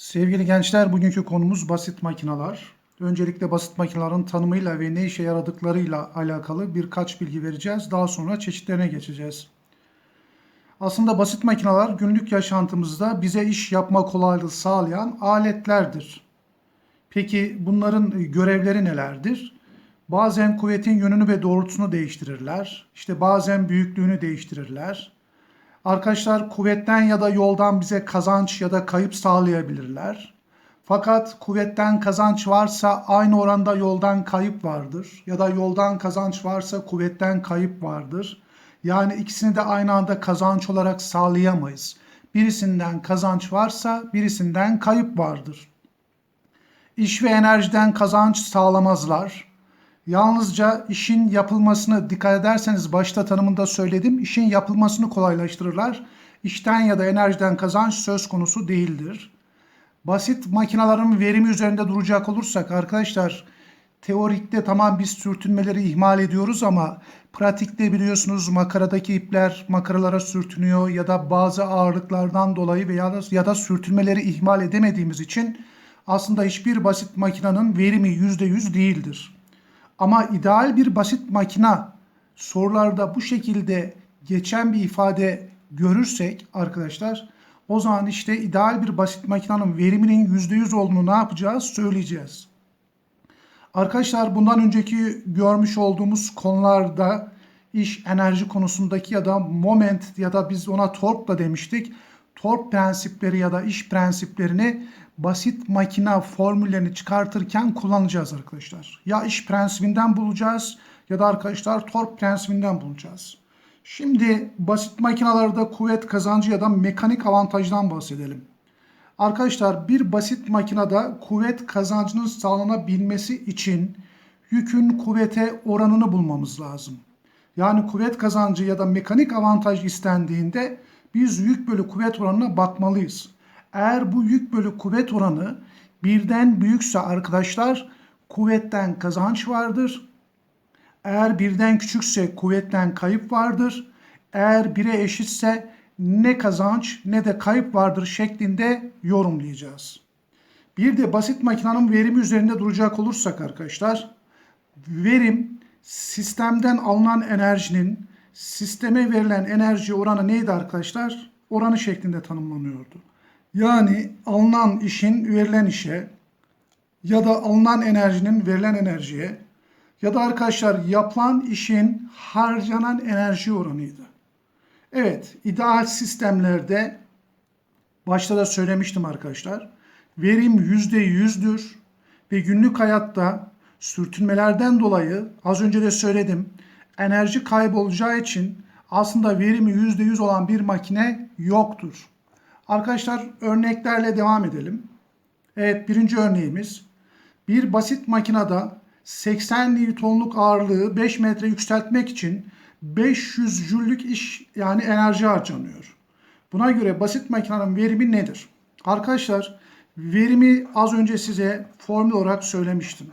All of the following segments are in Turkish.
Sevgili gençler, bugünkü konumuz basit makineler. Öncelikle basit makinelerin tanımıyla ve ne işe yaradıklarıyla alakalı birkaç bilgi vereceğiz. Daha sonra çeşitlerine geçeceğiz. Aslında basit makineler günlük yaşantımızda bize iş yapma kolaylığı sağlayan aletlerdir. Peki bunların görevleri nelerdir? Bazen kuvvetin yönünü ve doğrultusunu değiştirirler. İşte bazen büyüklüğünü değiştirirler. Arkadaşlar kuvvetten ya da yoldan bize kazanç ya da kayıp sağlayabilirler. Fakat kuvvetten kazanç varsa aynı oranda yoldan kayıp vardır. Ya da yoldan kazanç varsa kuvvetten kayıp vardır. Yani ikisini de aynı anda kazanç olarak sağlayamayız. Birisinden kazanç varsa birisinden kayıp vardır. İş ve enerjiden kazanç sağlamazlar. Yalnızca işin yapılmasını dikkat ederseniz başta tanımında söyledim. işin yapılmasını kolaylaştırırlar. İşten ya da enerjiden kazanç söz konusu değildir. Basit makinelerin verimi üzerinde duracak olursak arkadaşlar teorikte tamam biz sürtünmeleri ihmal ediyoruz ama pratikte biliyorsunuz makaradaki ipler makaralara sürtünüyor ya da bazı ağırlıklardan dolayı veya da, ya da sürtünmeleri ihmal edemediğimiz için aslında hiçbir basit makinenin verimi %100 değildir. Ama ideal bir basit makina sorularda bu şekilde geçen bir ifade görürsek arkadaşlar o zaman işte ideal bir basit makinenin veriminin %100 olduğunu ne yapacağız söyleyeceğiz. Arkadaşlar bundan önceki görmüş olduğumuz konularda iş enerji konusundaki ya da moment ya da biz ona tork da demiştik. Tork prensipleri ya da iş prensiplerini basit makina formüllerini çıkartırken kullanacağız arkadaşlar. Ya iş prensibinden bulacağız ya da arkadaşlar tork prensibinden bulacağız. Şimdi basit makinalarda kuvvet kazancı ya da mekanik avantajdan bahsedelim. Arkadaşlar bir basit makinede kuvvet kazancının sağlanabilmesi için yükün kuvvete oranını bulmamız lazım. Yani kuvvet kazancı ya da mekanik avantaj istendiğinde biz yük bölü kuvvet oranına bakmalıyız. Eğer bu yük bölü kuvvet oranı birden büyükse arkadaşlar kuvvetten kazanç vardır. Eğer birden küçükse kuvvetten kayıp vardır. Eğer bire eşitse ne kazanç ne de kayıp vardır şeklinde yorumlayacağız. Bir de basit makinenin verimi üzerinde duracak olursak arkadaşlar verim sistemden alınan enerjinin sisteme verilen enerji oranı neydi arkadaşlar? Oranı şeklinde tanımlanıyordu. Yani alınan işin verilen işe ya da alınan enerjinin verilen enerjiye ya da arkadaşlar yapılan işin harcanan enerji oranıydı. Evet, ideal sistemlerde başta da söylemiştim arkadaşlar. Verim %100'dür ve günlük hayatta sürtünmelerden dolayı az önce de söyledim enerji kaybolacağı için aslında verimi %100 olan bir makine yoktur. Arkadaşlar örneklerle devam edelim. Evet birinci örneğimiz bir basit makinede 80 Newton'luk ağırlığı 5 metre yükseltmek için 500 jüllük iş yani enerji harcanıyor. Buna göre basit makinenin verimi nedir? Arkadaşlar verimi az önce size formül olarak söylemiştim.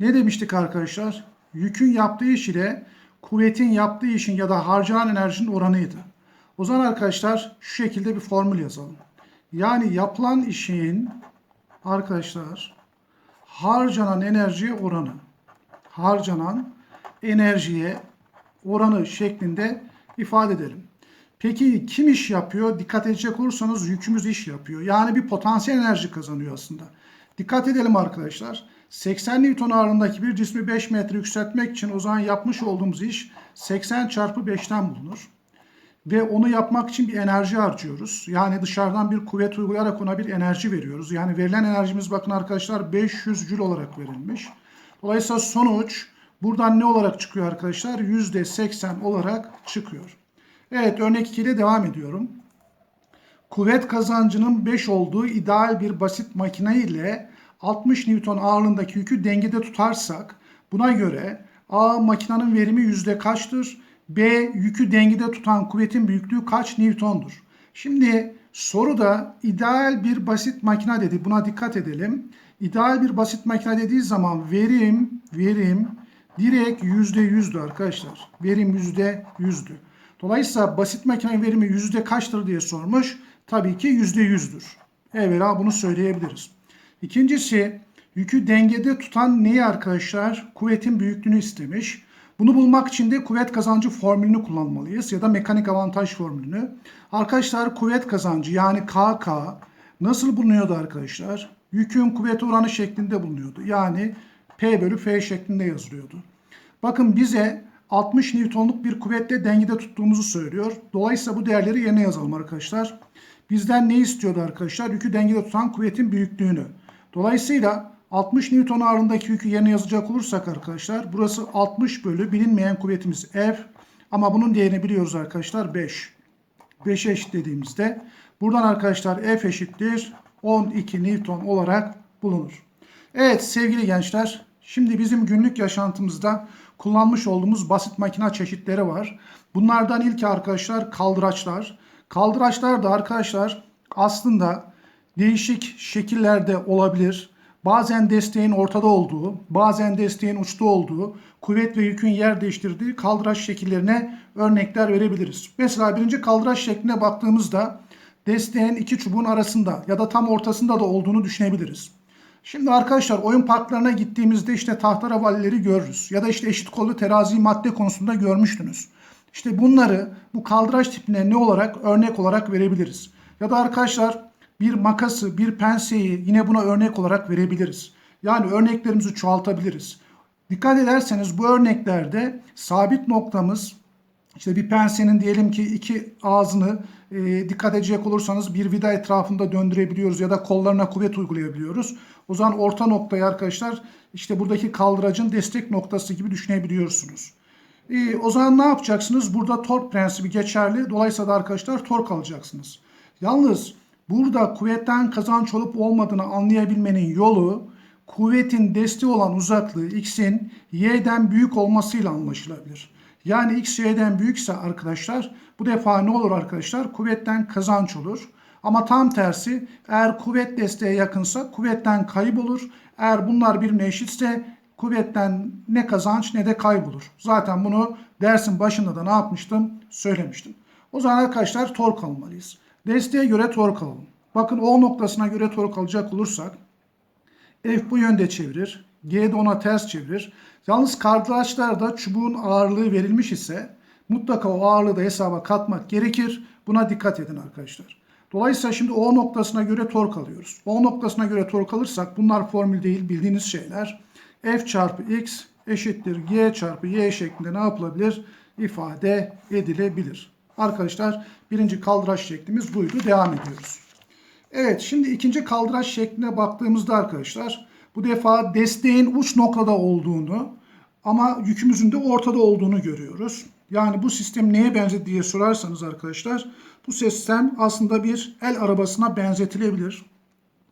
Ne demiştik arkadaşlar? Yükün yaptığı iş ile kuvvetin yaptığı işin ya da harcanan enerjinin oranıydı. O zaman arkadaşlar şu şekilde bir formül yazalım. Yani yapılan işin arkadaşlar harcanan enerjiye oranı. Harcanan enerjiye oranı şeklinde ifade edelim. Peki kim iş yapıyor? Dikkat edecek olursanız yükümüz iş yapıyor. Yani bir potansiyel enerji kazanıyor aslında. Dikkat edelim arkadaşlar. 80 Newton ağırlığındaki bir cismi 5 metre yükseltmek için o zaman yapmış olduğumuz iş 80 çarpı 5'ten bulunur. Ve onu yapmak için bir enerji harcıyoruz. Yani dışarıdan bir kuvvet uygulayarak ona bir enerji veriyoruz. Yani verilen enerjimiz bakın arkadaşlar 500 jül olarak verilmiş. Dolayısıyla sonuç buradan ne olarak çıkıyor arkadaşlar? %80 olarak çıkıyor. Evet örnek 2 ile devam ediyorum. Kuvvet kazancının 5 olduğu ideal bir basit makine ile 60 Newton ağırlığındaki yükü dengede tutarsak buna göre A makinenin verimi yüzde kaçtır? B yükü dengede tutan kuvvetin büyüklüğü kaç Newton'dur? Şimdi soruda ideal bir basit makine dedi. Buna dikkat edelim. İdeal bir basit makine dediği zaman verim verim direkt yüzde yüzdü arkadaşlar. Verim yüzde yüzdü. Dolayısıyla basit makinenin verimi yüzde kaçtır diye sormuş. Tabii ki yüzde yüzdür. Evvela bunu söyleyebiliriz. İkincisi yükü dengede tutan neyi arkadaşlar? Kuvvetin büyüklüğünü istemiş. Bunu bulmak için de kuvvet kazancı formülünü kullanmalıyız ya da mekanik avantaj formülünü. Arkadaşlar kuvvet kazancı yani KK nasıl bulunuyordu arkadaşlar? Yükün kuvvet oranı şeklinde bulunuyordu. Yani P bölü F şeklinde yazılıyordu. Bakın bize 60 Newton'luk bir kuvvetle dengede tuttuğumuzu söylüyor. Dolayısıyla bu değerleri yerine yazalım arkadaşlar. Bizden ne istiyordu arkadaşlar? Yükü dengede tutan kuvvetin büyüklüğünü. Dolayısıyla 60 Newton ağırlığındaki yükü yerine yazacak olursak arkadaşlar burası 60 bölü bilinmeyen kuvvetimiz F ama bunun değerini biliyoruz arkadaşlar 5. 5'e eşitlediğimizde buradan arkadaşlar F eşittir 12 Newton olarak bulunur. Evet sevgili gençler şimdi bizim günlük yaşantımızda kullanmış olduğumuz basit makina çeşitleri var. Bunlardan ilki arkadaşlar kaldıraçlar. Kaldıraçlar da arkadaşlar aslında değişik şekillerde olabilir. Bazen desteğin ortada olduğu, bazen desteğin uçta olduğu, kuvvet ve yükün yer değiştirdiği kaldıraç şekillerine örnekler verebiliriz. Mesela birinci kaldıraç şekline baktığımızda desteğin iki çubuğun arasında ya da tam ortasında da olduğunu düşünebiliriz. Şimdi arkadaşlar oyun parklarına gittiğimizde işte tahtaravallileri görürüz. Ya da işte eşit kollu terazi madde konusunda görmüştünüz. İşte bunları bu kaldıraç tipine ne olarak örnek olarak verebiliriz. Ya da arkadaşlar bir makası, bir penseyi yine buna örnek olarak verebiliriz. Yani örneklerimizi çoğaltabiliriz. Dikkat ederseniz bu örneklerde sabit noktamız işte bir pensenin diyelim ki iki ağzını e, dikkat edecek olursanız bir vida etrafında döndürebiliyoruz ya da kollarına kuvvet uygulayabiliyoruz. O zaman orta noktayı arkadaşlar işte buradaki kaldıracın destek noktası gibi düşünebiliyorsunuz. E, o zaman ne yapacaksınız? Burada tork prensibi geçerli. Dolayısıyla da arkadaşlar tork alacaksınız. Yalnız burada kuvvetten kazanç olup olmadığını anlayabilmenin yolu kuvvetin desteği olan uzaklığı x'in y'den büyük olmasıyla anlaşılabilir. Yani x y'den büyükse arkadaşlar bu defa ne olur arkadaşlar? Kuvvetten kazanç olur. Ama tam tersi eğer kuvvet desteğe yakınsa kuvvetten kayıp olur. Eğer bunlar birbirine eşitse kuvvetten ne kazanç ne de kaybolur. Zaten bunu dersin başında da ne yapmıştım? Söylemiştim. O zaman arkadaşlar tork almalıyız. Desteğe göre tork alalım. Bakın O noktasına göre tork alacak olursak F bu yönde çevirir. G de ona ters çevirir. Yalnız kardeşlerde çubuğun ağırlığı verilmiş ise mutlaka o ağırlığı da hesaba katmak gerekir. Buna dikkat edin arkadaşlar. Dolayısıyla şimdi O noktasına göre tork alıyoruz. O noktasına göre tork alırsak bunlar formül değil bildiğiniz şeyler. F çarpı X eşittir G çarpı Y şeklinde ne yapılabilir? ifade edilebilir. Arkadaşlar birinci kaldıraç şeklimiz buydu. Devam ediyoruz. Evet şimdi ikinci kaldıraç şekline baktığımızda arkadaşlar bu defa desteğin uç noktada olduğunu ama yükümüzün de ortada olduğunu görüyoruz. Yani bu sistem neye benzedi diye sorarsanız arkadaşlar bu sistem aslında bir el arabasına benzetilebilir.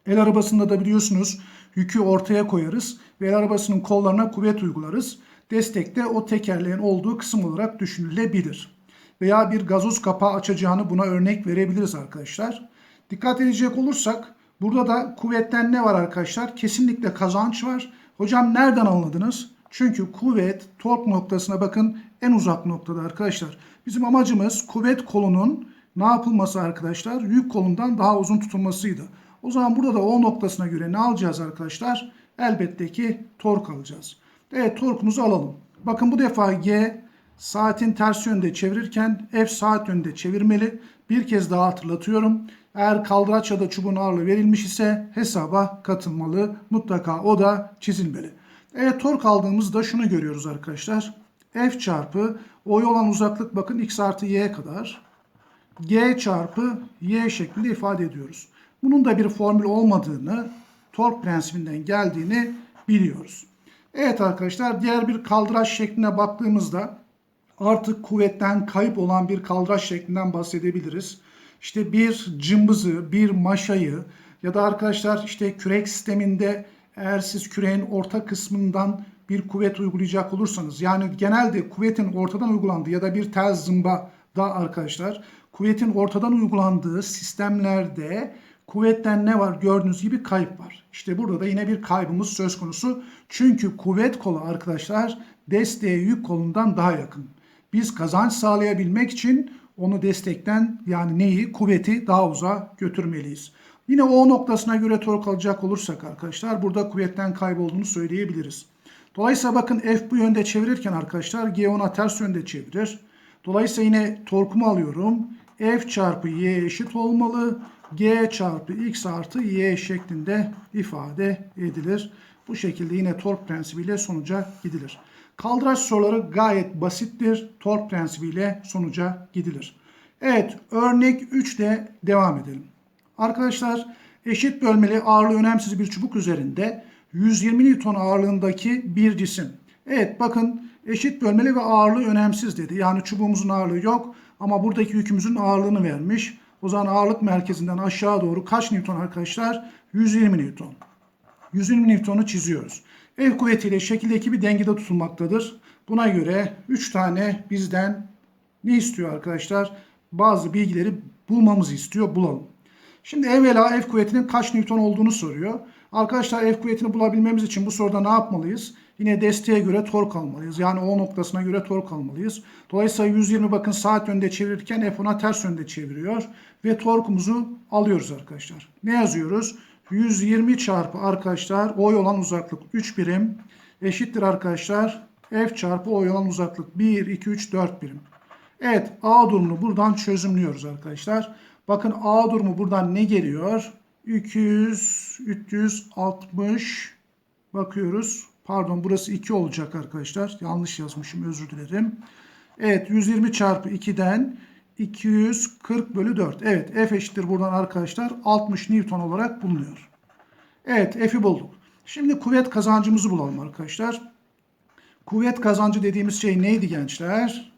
El arabasında da biliyorsunuz yükü ortaya koyarız ve el arabasının kollarına kuvvet uygularız. Destek de o tekerleğin olduğu kısım olarak düşünülebilir. Veya bir gazoz kapağı açacağını buna örnek verebiliriz arkadaşlar. Dikkat edecek olursak burada da kuvvetten ne var arkadaşlar? Kesinlikle kazanç var. Hocam nereden anladınız? Çünkü kuvvet tork noktasına bakın en uzak noktada arkadaşlar. Bizim amacımız kuvvet kolunun ne yapılması arkadaşlar? Yük kolundan daha uzun tutulmasıydı. O zaman burada da o noktasına göre ne alacağız arkadaşlar? Elbette ki tork alacağız. Evet torkumuzu alalım. Bakın bu defa G saatin ters yönde çevirirken F saat yönde çevirmeli. Bir kez daha hatırlatıyorum. Eğer kaldıraç ya da çubuğun ağırlığı verilmiş ise hesaba katılmalı. Mutlaka o da çizilmeli. Evet tork aldığımızda şunu görüyoruz arkadaşlar. F çarpı O'ya olan uzaklık bakın x artı y kadar. G çarpı y şeklinde ifade ediyoruz. Bunun da bir formül olmadığını, tork prensibinden geldiğini biliyoruz. Evet arkadaşlar diğer bir kaldıraç şekline baktığımızda artık kuvvetten kayıp olan bir kaldıraç şeklinden bahsedebiliriz. İşte bir cımbızı, bir maşayı ya da arkadaşlar işte kürek sisteminde eğer siz küreğin orta kısmından bir kuvvet uygulayacak olursanız yani genelde kuvvetin ortadan uygulandığı ya da bir tel zımba da arkadaşlar kuvvetin ortadan uygulandığı sistemlerde kuvvetten ne var? Gördüğünüz gibi kayıp var. İşte burada da yine bir kaybımız söz konusu. Çünkü kuvvet kolu arkadaşlar desteğe yük kolundan daha yakın. Biz kazanç sağlayabilmek için onu destekten yani neyi? Kuvveti daha uzağa götürmeliyiz. Yine O noktasına göre tork alacak olursak arkadaşlar burada kuvvetten kaybolduğunu söyleyebiliriz. Dolayısıyla bakın F bu yönde çevirirken arkadaşlar G ona ters yönde çevirir. Dolayısıyla yine torkumu alıyorum. F çarpı Y eşit olmalı. G çarpı X artı Y şeklinde ifade edilir. Bu şekilde yine tork prensibiyle sonuca gidilir. Kaldıraç soruları gayet basittir. Tork prensibiyle sonuca gidilir. Evet örnek 3 ile devam edelim. Arkadaşlar eşit bölmeli ağırlığı önemsiz bir çubuk üzerinde 120 Newton ağırlığındaki bir cisim. Evet bakın eşit bölmeli ve ağırlığı önemsiz dedi. Yani çubuğumuzun ağırlığı yok ama buradaki yükümüzün ağırlığını vermiş. O zaman ağırlık merkezinden aşağı doğru kaç Newton arkadaşlar? 120 Newton. 120 Newton'u çiziyoruz. El kuvvetiyle şekildeki bir dengede tutulmaktadır. Buna göre 3 tane bizden ne istiyor arkadaşlar? Bazı bilgileri bulmamızı istiyor. Bulalım. Şimdi evvela F kuvvetinin kaç Newton olduğunu soruyor. Arkadaşlar F kuvvetini bulabilmemiz için bu soruda ne yapmalıyız? Yine desteğe göre tork almalıyız. Yani O noktasına göre tork almalıyız. Dolayısıyla 120 bakın saat yönde çevirirken F ona ters yönde çeviriyor. Ve torkumuzu alıyoruz arkadaşlar. Ne yazıyoruz? 120 çarpı arkadaşlar O'ya olan uzaklık 3 birim eşittir arkadaşlar. F çarpı O'ya olan uzaklık 1, 2, 3, 4 birim. Evet A durumunu buradan çözümlüyoruz arkadaşlar. Bakın A durumu buradan ne geliyor? 200, 360 bakıyoruz. Pardon burası 2 olacak arkadaşlar. Yanlış yazmışım özür dilerim. Evet 120 çarpı 2'den 240 bölü 4. Evet F eşittir buradan arkadaşlar 60 Newton olarak bulunuyor. Evet F'i bulduk. Şimdi kuvvet kazancımızı bulalım arkadaşlar. Kuvvet kazancı dediğimiz şey neydi gençler?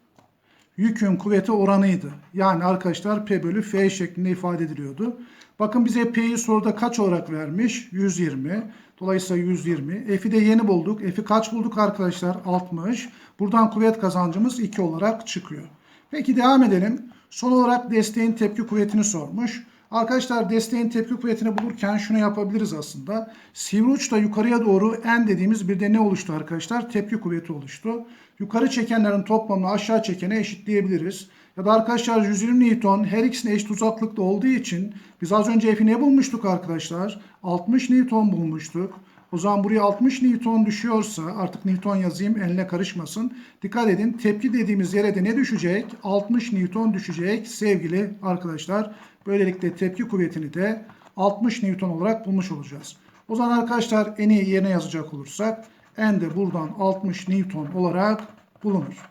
Yükün kuvveti oranıydı. Yani arkadaşlar P bölü F şeklinde ifade ediliyordu. Bakın bize P'yi soruda kaç olarak vermiş? 120. Dolayısıyla 120. F'i de yeni bulduk. F'i kaç bulduk arkadaşlar? 60. Buradan kuvvet kazancımız 2 olarak çıkıyor. Peki devam edelim. Son olarak desteğin tepki kuvvetini sormuş. Arkadaşlar desteğin tepki kuvvetini bulurken şunu yapabiliriz aslında. Sivri uçta yukarıya doğru en dediğimiz bir de ne oluştu arkadaşlar? Tepki kuvveti oluştu. Yukarı çekenlerin toplamını aşağı çekene eşitleyebiliriz. Ya da arkadaşlar 120 Newton her ikisine eşit uzaklıkta olduğu için biz az önce F'i ne bulmuştuk arkadaşlar? 60 Newton bulmuştuk. O zaman buraya 60 Newton düşüyorsa artık Newton yazayım eline karışmasın. Dikkat edin tepki dediğimiz yere de ne düşecek? 60 Newton düşecek sevgili arkadaşlar. Böylelikle tepki kuvvetini de 60 Newton olarak bulmuş olacağız. O zaman arkadaşlar eni yerine yazacak olursak en de buradan 60 Newton olarak bulunur.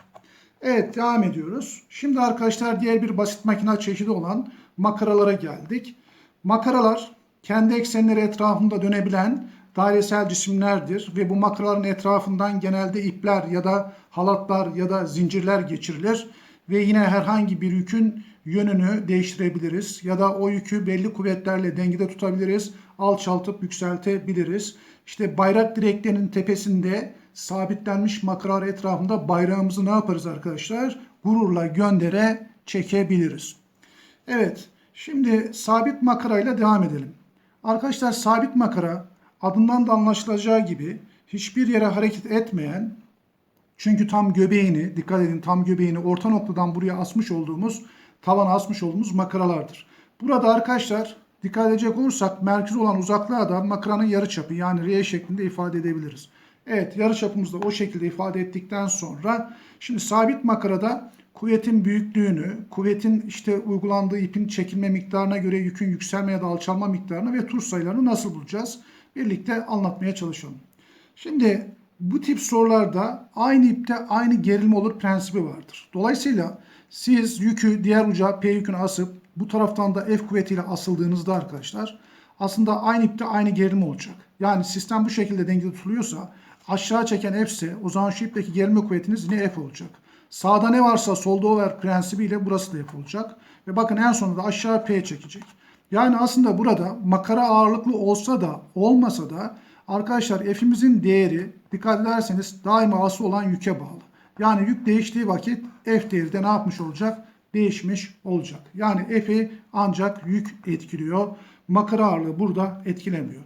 Evet devam ediyoruz. Şimdi arkadaşlar diğer bir basit makina çeşidi olan makaralara geldik. Makaralar kendi eksenleri etrafında dönebilen dairesel cisimlerdir ve bu makaraların etrafından genelde ipler ya da halatlar ya da zincirler geçirilir ve yine herhangi bir yükün yönünü değiştirebiliriz ya da o yükü belli kuvvetlerle dengede tutabiliriz, alçaltıp yükseltebiliriz. İşte bayrak direklerinin tepesinde sabitlenmiş makaralar etrafında bayrağımızı ne yaparız arkadaşlar? Gururla göndere çekebiliriz. Evet, şimdi sabit makarayla devam edelim. Arkadaşlar sabit makara adından da anlaşılacağı gibi hiçbir yere hareket etmeyen çünkü tam göbeğini, dikkat edin tam göbeğini orta noktadan buraya asmış olduğumuz, tavana asmış olduğumuz makaralardır. Burada arkadaşlar dikkat edecek olursak merkez olan uzaklığa da makaranın yarıçapı yani R şeklinde ifade edebiliriz. Evet yarıçapımızı da o şekilde ifade ettikten sonra şimdi sabit makarada kuvvetin büyüklüğünü, kuvvetin işte uygulandığı ipin çekilme miktarına göre yükün yükselme ya da alçalma miktarını ve tur sayılarını nasıl bulacağız? Birlikte anlatmaya çalışalım. Şimdi bu tip sorularda aynı ipte aynı gerilme olur prensibi vardır. Dolayısıyla siz yükü diğer uca P yükünü asıp bu taraftan da F kuvvetiyle asıldığınızda arkadaşlar aslında aynı ipte aynı gerilme olacak. Yani sistem bu şekilde dengede tutuluyorsa aşağı çeken F ise o zaman şu ipteki gerilme kuvvetiniz yine F olacak. Sağda ne varsa solda o ver prensibiyle burası da F olacak. Ve bakın en sonunda aşağı P çekecek. Yani aslında burada makara ağırlıklı olsa da olmasa da arkadaşlar F'imizin değeri dikkat ederseniz daima asıl olan yüke bağlı. Yani yük değiştiği vakit F değeri de ne yapmış olacak? Değişmiş olacak. Yani F'i ancak yük etkiliyor. Makara ağırlığı burada etkilemiyor.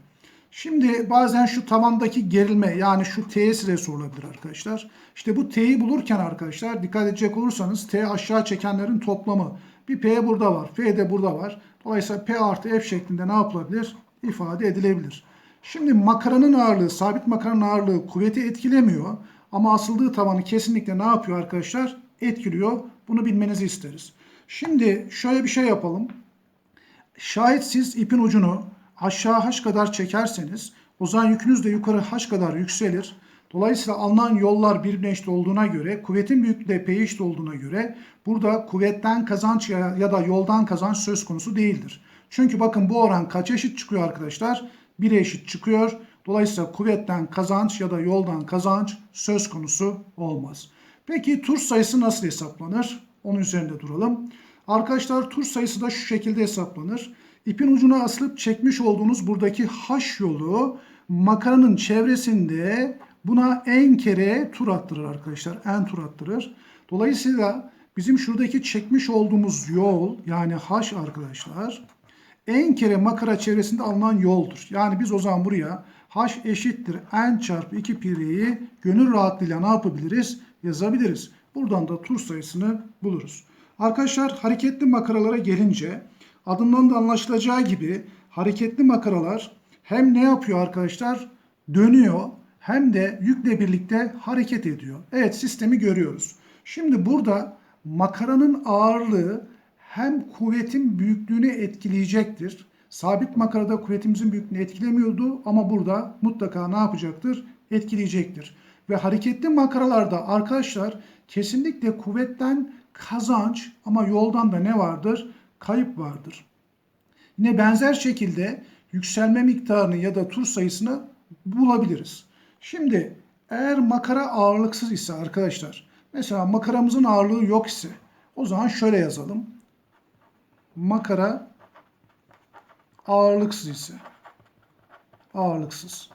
Şimdi bazen şu tavandaki gerilme yani şu T'ye size sorulabilir arkadaşlar. İşte bu T'yi bulurken arkadaşlar dikkat edecek olursanız T aşağı çekenlerin toplamı. Bir P burada var. F de burada var. Dolayısıyla P artı F şeklinde ne yapılabilir? İfade edilebilir. Şimdi makaranın ağırlığı, sabit makaranın ağırlığı kuvveti etkilemiyor. Ama asıldığı tavanı kesinlikle ne yapıyor arkadaşlar? Etkiliyor. Bunu bilmenizi isteriz. Şimdi şöyle bir şey yapalım. Şayet siz ipin ucunu aşağı haş kadar çekerseniz o zaman yükünüz de yukarı haş kadar yükselir. Dolayısıyla alınan yollar birbirine eşit olduğuna göre, kuvvetin büyüklüğü de P'ye eşit olduğuna göre burada kuvvetten kazanç ya, ya da yoldan kazanç söz konusu değildir. Çünkü bakın bu oran kaç eşit çıkıyor arkadaşlar? 1'e eşit çıkıyor. Dolayısıyla kuvvetten kazanç ya da yoldan kazanç söz konusu olmaz. Peki tur sayısı nasıl hesaplanır? Onun üzerinde duralım. Arkadaşlar tur sayısı da şu şekilde hesaplanır. İpin ucuna asılıp çekmiş olduğunuz buradaki haş yolu makaranın çevresinde buna en kere tur attırır arkadaşlar. En tur attırır. Dolayısıyla bizim şuradaki çekmiş olduğumuz yol yani haş arkadaşlar en kere makara çevresinde alınan yoldur. Yani biz o zaman buraya h eşittir n çarpı 2 pi'yi gönül rahatlığıyla ne yapabiliriz? Yazabiliriz. Buradan da tur sayısını buluruz. Arkadaşlar hareketli makaralara gelince adından da anlaşılacağı gibi hareketli makaralar hem ne yapıyor arkadaşlar? Dönüyor hem de yükle birlikte hareket ediyor. Evet sistemi görüyoruz. Şimdi burada makaranın ağırlığı hem kuvvetin büyüklüğünü etkileyecektir. Sabit makarada kuvvetimizin büyüklüğünü etkilemiyordu ama burada mutlaka ne yapacaktır? Etkileyecektir. Ve hareketli makaralarda arkadaşlar kesinlikle kuvvetten kazanç ama yoldan da ne vardır? Kayıp vardır. Yine benzer şekilde yükselme miktarını ya da tur sayısını bulabiliriz. Şimdi eğer makara ağırlıksız ise arkadaşlar mesela makaramızın ağırlığı yok ise o zaman şöyle yazalım makara ağırlıksız ise ağırlıksız.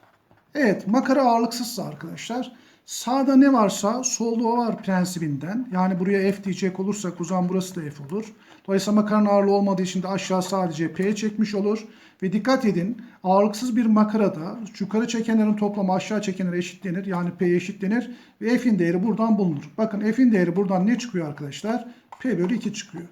Evet makara ağırlıksızsa arkadaşlar sağda ne varsa solda o var prensibinden. Yani buraya F diyecek olursak o burası da F olur. Dolayısıyla makaranın ağırlığı olmadığı için de aşağı sadece P çekmiş olur. Ve dikkat edin ağırlıksız bir makarada yukarı çekenlerin toplamı aşağı çekenlere eşitlenir. Yani P eşitlenir. Ve F'in değeri buradan bulunur. Bakın F'in değeri buradan ne çıkıyor arkadaşlar? P bölü 2 çıkıyor.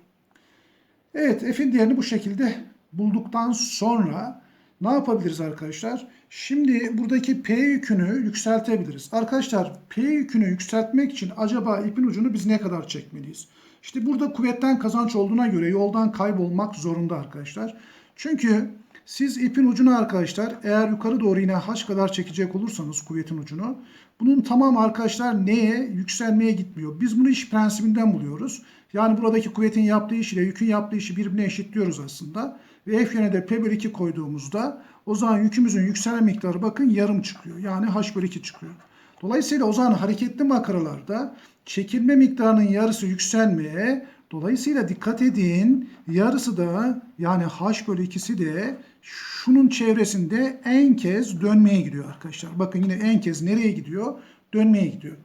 Evet f'in değerini bu şekilde bulduktan sonra ne yapabiliriz arkadaşlar? Şimdi buradaki P yükünü yükseltebiliriz. Arkadaşlar P yükünü yükseltmek için acaba ipin ucunu biz ne kadar çekmeliyiz? İşte burada kuvvetten kazanç olduğuna göre yoldan kaybolmak zorunda arkadaşlar. Çünkü siz ipin ucunu arkadaşlar eğer yukarı doğru yine haç kadar çekecek olursanız kuvvetin ucunu bunun tamam arkadaşlar neye? Yükselmeye gitmiyor. Biz bunu iş prensibinden buluyoruz. Yani buradaki kuvvetin yaptığı iş ile yükün yaptığı işi birbirine eşitliyoruz aslında. Ve F yöne de P bölü 2 koyduğumuzda o zaman yükümüzün yükselen miktarı bakın yarım çıkıyor. Yani H bölü 2 çıkıyor. Dolayısıyla o zaman hareketli makaralarda çekilme miktarının yarısı yükselmeye, dolayısıyla dikkat edin yarısı da yani H bölü 2'si de şunun çevresinde en kez dönmeye gidiyor arkadaşlar. Bakın yine en kez nereye gidiyor? Dönmeye gidiyor.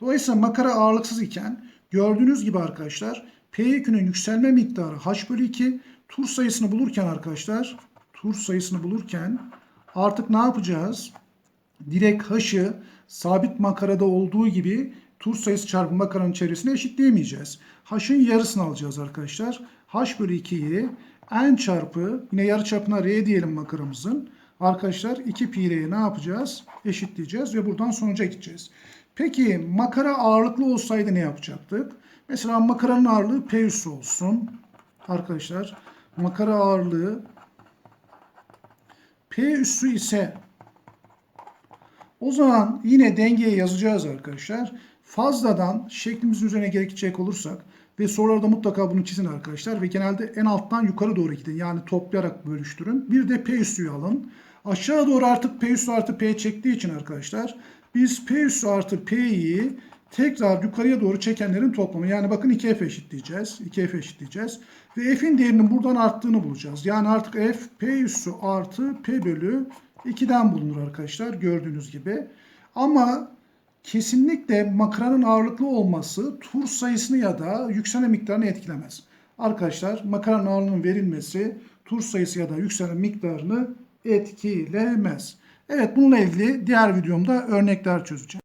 Dolayısıyla makara ağırlıksız iken gördüğünüz gibi arkadaşlar P yükünün yükselme miktarı H bölü 2. Tur sayısını bulurken arkadaşlar tur sayısını bulurken artık ne yapacağız? Direkt H'ı sabit makarada olduğu gibi tur sayısı çarpı makaranın çevresine eşitleyemeyeceğiz. H'ın yarısını alacağız arkadaşlar. H bölü 2'yi n çarpı yine yarı çapına r diyelim makaramızın. Arkadaşlar 2 pi r'ye ne yapacağız? Eşitleyeceğiz ve buradan sonuca gideceğiz. Peki makara ağırlıklı olsaydı ne yapacaktık? Mesela makaranın ağırlığı P üssü olsun. Arkadaşlar makara ağırlığı P üssü ise o zaman yine dengeye yazacağız arkadaşlar. Fazladan şeklimizin üzerine gerekecek olursak ve sorularda mutlaka bunu çizin arkadaşlar. Ve genelde en alttan yukarı doğru gidin. Yani toplayarak bölüştürün. Bir de P üssüyü alın. Aşağı doğru artık P üssü artı P çektiği için arkadaşlar biz P üssü artı P'yi tekrar yukarıya doğru çekenlerin toplamı. Yani bakın 2F eşitleyeceğiz. 2F eşitleyeceğiz. Ve F'in değerinin buradan arttığını bulacağız. Yani artık F P üssü artı P bölü 2'den bulunur arkadaşlar. Gördüğünüz gibi. Ama kesinlikle makaranın ağırlıklı olması tur sayısını ya da yükselen miktarını etkilemez. Arkadaşlar makaranın ağırlığının verilmesi tur sayısı ya da yükselen miktarını etkilemez. Evet bununla ilgili diğer videomda örnekler çözeceğim.